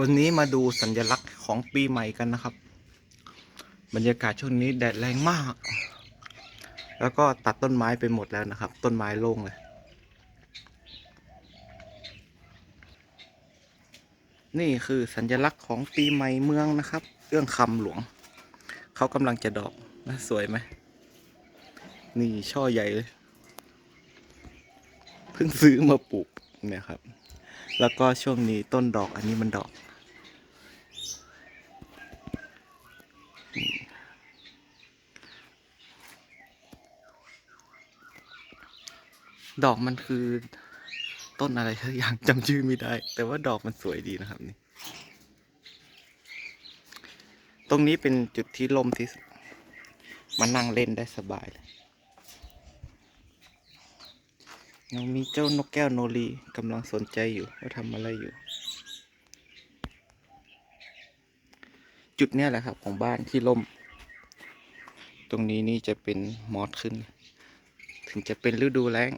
วันนี้มาดูสัญลักษณ์ของปีใหม่กันนะครับ บรรยากาศช่วงนี้แดดแรงมาก แล้วก็ตัดต้นไม้ไปหมดแล้วนะครับ ต้นไม้โล่งเลย นี่คือสัญลักษณ์ของปีใหม่เมืองนะครับ เอื้องคำหลวง เขากำลังจะดอกนะสวยไหม นี่ช่อใหญ่เลย เพิ่งซื้อมาปลูกเนี่ยครับ แล้วก็ช่วงนี้ต้นดอกอันนี้มันดอก ดอกมันคือต้นอะไรสักอย่างจำชื่อไม่ได้ แต่ว่าดอกมันสวยดีนะครับนี่ ตรงนี้เป็นจุดที่ล่มที่สุดมานั่งเล่นได้สบายเลย ยังมีเจ้านกแก้วโนรีกำลังสนใจอยู่ว่าทำอะไรอยู่ จุดเนี้ยแหละครับของบ้านที่ล่ม ตรงนี้นี่จะเป็นมอสขึ้น ถึงจะเป็นฤดูแล้ง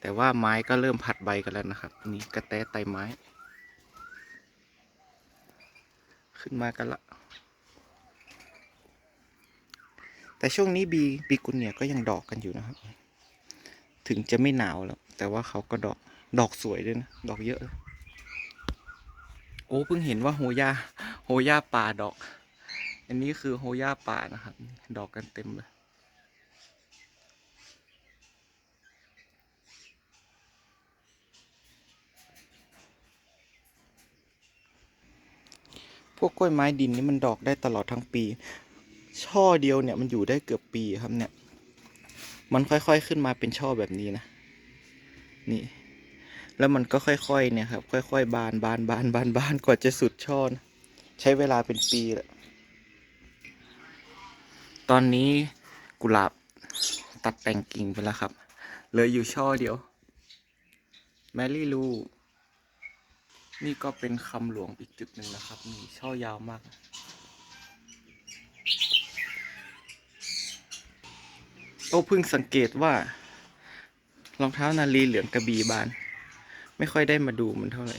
แต่ว่าไม้ก็เริ่มผัดใบกันแล้วนะครับ นี่กระแตไตไม้ ขึ้นมากันละแต่ช่วงนี้บีบีกุลเนี่ยก็ยังดอกกันอยู่นะครับ ถึงจะไม่หนาวแล้ว แต่ว่าเขาก็ดอกดอกสวยด้วยนะ ดอกเยอะ โอ้เพิ่งเห็นว่าโฮย่าโฮย่าป่าดอก อันนี้คือโฮย่าป่านะครับ ดอกกันเต็มเลยพวกกล้วยไม้ดินนี่มันดอกได้ตลอดทั้งปี ช่อเดียวเนี่ยมันอยู่ได้เกือบปีครับเนี่ย มันค่อยๆขึ้นมาเป็นช่อแบบนี้นะ นี่ แล้วมันก็ค่อยๆเนี่ยครับ ค่อยๆ บานบานบานบานบานกว่าจะสุดช่อนะใช้เวลาเป็นปีแหละตอนนี้กุหลาบตัดแต่งกิ่งไปแล้วครับ เหลืออยู่ช่อเดียว แมรี่ลูนี่ก็เป็นคำหลวงอีกจุดหนึ่งนะครับนี่ช่อยาวมาก โอ้เพิ่งสังเกตว่ารองเท้านาลีเหลืองกระบี่บาน ไม่ค่อยได้มาดูมันเท่าไหร่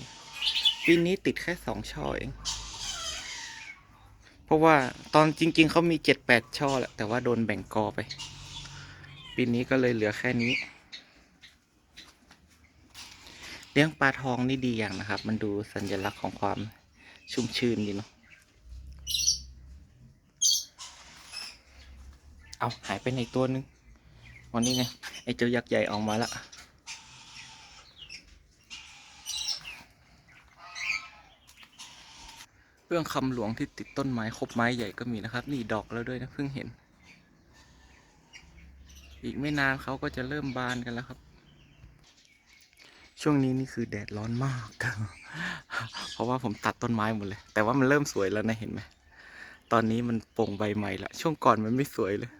ปีนี้ติดแค่สองช่อเอง เพราะว่าตอนจริง ๆเขามีเจ็ดแปดช่อแหละแต่ว่าโดนแบ่งกอไป ปีนี้ก็เลยเหลือแค่นี้ เลี้ยงปลาทองนี่ดีอย่างนะครับ มันดูสัญลักษณ์ของความชุ่มชื่นดีเนาะเอาหายไปในตัวนึง วันนี้ไง ไอ้เจ้ายักษ์ใหญ่ออกมาละเรื่องคำหลวงที่ติดต้นไม้คบไม้ใหญ่ก็มีนะครับ นี่ดอกแล้วด้วยนะเพิ่งเห็น อีกไม่นานเขาก็จะเริ่มบานกันแล้วครับ ช่วงนี้นี่คือแดดร้อนมาก เพราะว่าผมตัดต้นไม้หมดเลย แต่ว่ามันเริ่มสวยแล้วนะเห็นไหมตอนนี้มันโปร่งใบใหม่ละช่วงก่อนมันไม่สวยเลย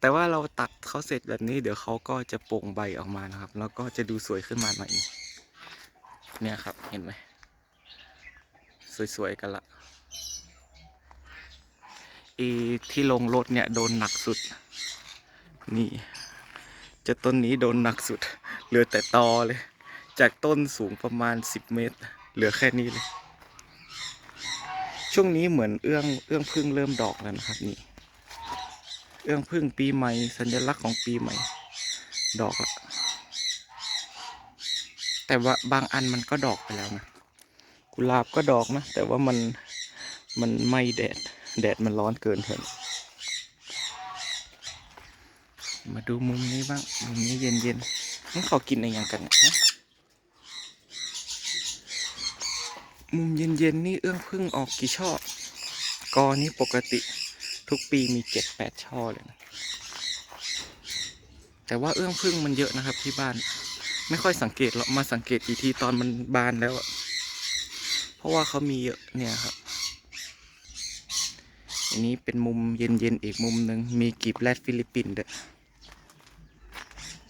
แต่ว่าเราตัดเขาเสร็จแบบนี้ เดี๋ยวเขาก็จะโปร่งใบออกมานะครับ แล้วก็จะดูสวยขึ้นมาหน่อยเนี่ยครับเห็นไหมสวยๆกันละอีที่ลงรถเนี่ยโดนหนักสุด นี่จะต้นนี้โดนหนักสุด เหลือแต่ตอเลย จากต้นสูงประมาณ 10 เมตร เหลือแค่นี้เลย ช่วงนี้เหมือนเอื้องเอื้องพึ่งเริ่มดอกแล้วนะครับนี่ เอื้องพึ่งปีใหม่ สัญลักษณ์ของปีใหม่ ดอกละแต่ว่าบางอันมันก็ดอกไปแล้วนะกุหลาบก็ดอกนะ แต่ว่ามันมันไม่แดด แดดมันร้อนเกินเถอะมาดูมุมนี้บ้าง มุมนี้เย็นเย็นๆนี่เขากินอะไรอย่างกันนะ มุมเย็นเย็นนี่เอื้องพึ่งออกกี่ช่อ กอนี้ปกติ ทุกปีมีเจ็ดแปดช่อเลยนะแต่ว่าเอื้องพึ่งมันเยอะนะครับที่บ้าน ไม่ค่อยสังเกตหรอกมาสังเกตอีกทีตอนมันบานแล้วเพราะว่าเขามีเยอะเนี่ยครับ อันนี้เป็นมุมเย็นๆอีกมุมหนึ่งมีกีบแรดฟิลิปปินส์ด้วย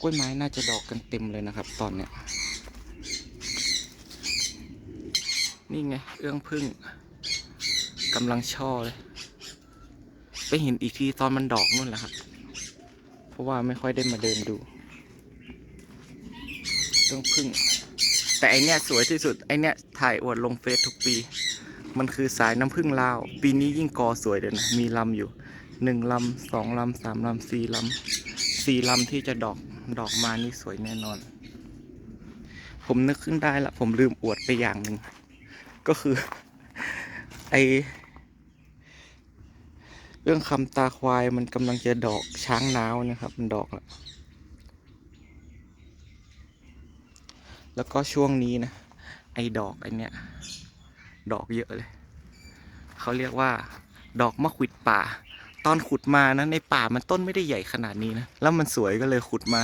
กล้วยไม้น่าจะดอกกันเต็มเลยนะครับ ตอนเนี้ยนี่ไง เอื้องพึ่งกำลังช่อเลย ไปเห็นอีกทีตอนมันดอกนู่นแหละครับ เพราะว่าไม่ค่อยได้มาเดินดูเอื้องพึ่ง แต่ไอเนี้ยสวยที่สุดไอเนี้ยถ่ายอวดลงเฟซทุกปี มันคือสายน้ำผึ้งลาว ปีนี้ยิ่งกอสวยเลยนะ มีลำอยู่หนึ่งลำสองลำสามลำสี่ลำสี่ลำที่จะดอกดอกมานี่สวยแน่นอน ผมนึกขึ้นได้ละ ผมลืมอวดไปอย่างหนึ่ง ก็คือ ไอ เรื่องคำตาควายมันกำลังจะดอกช้างน้าวนะครับ มันดอกและแล้วก็ช่วงนี้นะ ไอดอกไอเนี้ยดอกเยอะเลย เขาเรียกว่า ดอกมะขวิดป่า ตอนขุดมานะในป่ามันต้นไม่ได้ใหญ่ขนาดนี้นะ แล้วมันสวยก็เลยขุดมา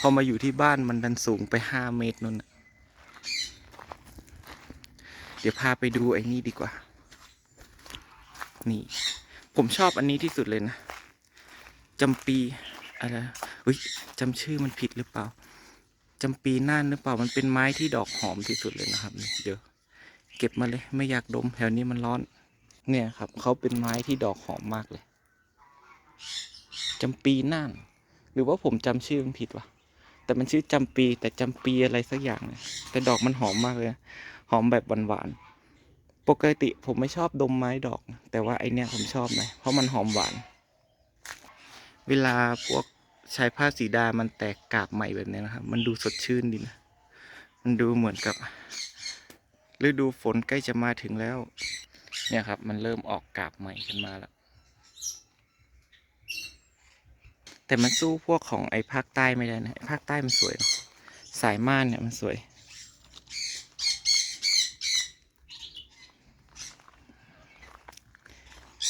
พอมาอยู่ที่บ้านมันดันสูงไปห้าเมตรนั่นนะเดี๋ยวพาไปดูไอ้นี่ดีกว่า นี่ ผมชอบอันนี้ที่สุดเลยนะจำปีอะไรอุ้ยจำชื่อมันผิดหรือเปล่าจำปีน่านหรือเปล่ามันเป็นไม้ที่ดอกหอมที่สุดเลยนะครับเดี๋ยวเก็บมาเลยไม่อยากดมแถวนี้มันร้อน เนี่ยครับเขาเป็นไม้ที่ดอกหอมมากเลยจำปีน่าน หรือว่าผมจำชื่อมันผิดวะแต่มันชื่อจำปีแต่จำปีอะไรสักอย่างเนี่ยแต่ดอกมันหอมมากเลย หอมแบบหวานๆ ปกติผมไม่ชอบดมไม้ดอก แต่ว่าไอเนี้ยผมชอบนะเพราะมันหอมหวาน เวลาพวกใช้ผ้าสีดามันแตกกาบใหม่แบบนี้นะครับ มันดูสดชื่นดีนะ มันดูเหมือนกับฤดูฝนใกล้จะมาถึงแล้ว เนี่ยครับ มันเริ่มออกกาบใหม่ขึ้นมาแล้ว แต่มันสู้พวกของไอ้ภาคใต้ไม่ได้นะไอภาคใต้มันสวย สายม่านเนี่ยมันสวย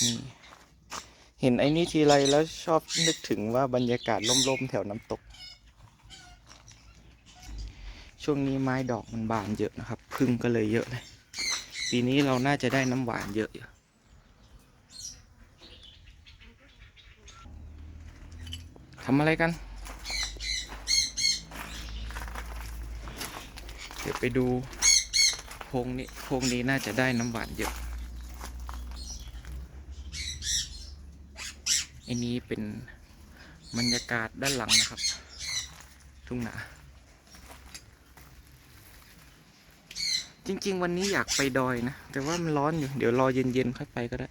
นี่เห็นไอ้นี่ทีไรแล้วชอบนึกถึงว่าบรรยากาศร่มๆแถวน้ำตก ช่วงนี้ไม้ดอกมันบานเยอะนะครับพึ่งก็เลยเยอะเลย ปีนี้เราน่าจะได้น้ำหวานเยอะอยู่ทำอะไรกัน เดี๋ยวไปดูโพรงนี้โพรงนี้น่าจะได้น้ำหวานเยอะ อันนี้เป็นบรรยากาศด้านหลังนะครับ ทุ่งนาจริง ๆ วันนี้อยากไปดอยนะ แต่ว่ามันร้อนอยู่เดี๋ยวรอเย็นๆค่อยไปก็ได้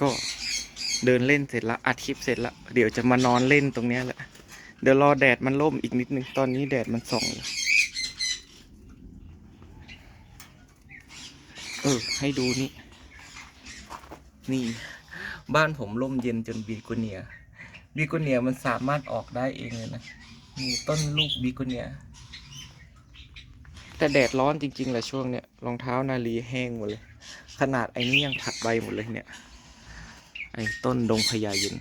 ก็เดินเล่นเสร็จละอัดคลิปเสร็จละเดี๋ยวจะมานอนเล่นตรงนี้แหละ เดี๋ยวรอแดดมันล่มอีกนิดนึง ตอนนี้แดดมันส่องอยู่ ออ ให้ดูนี่ นี่ บ้านผมร่มเย็นจนบีโกเนียบีโกเนียมันสามารถออกได้เองเลยนะมีต้นลูกบีโกเนีย แต่แดดร้อนจริงๆแหละช่วงเนี้ยรองเท้านาลีแห้งหมดเลย ขนาดไอ้นี่ยังผัดใบหมดเลยเนี่ย ไอ้ต้นดงพญาย็น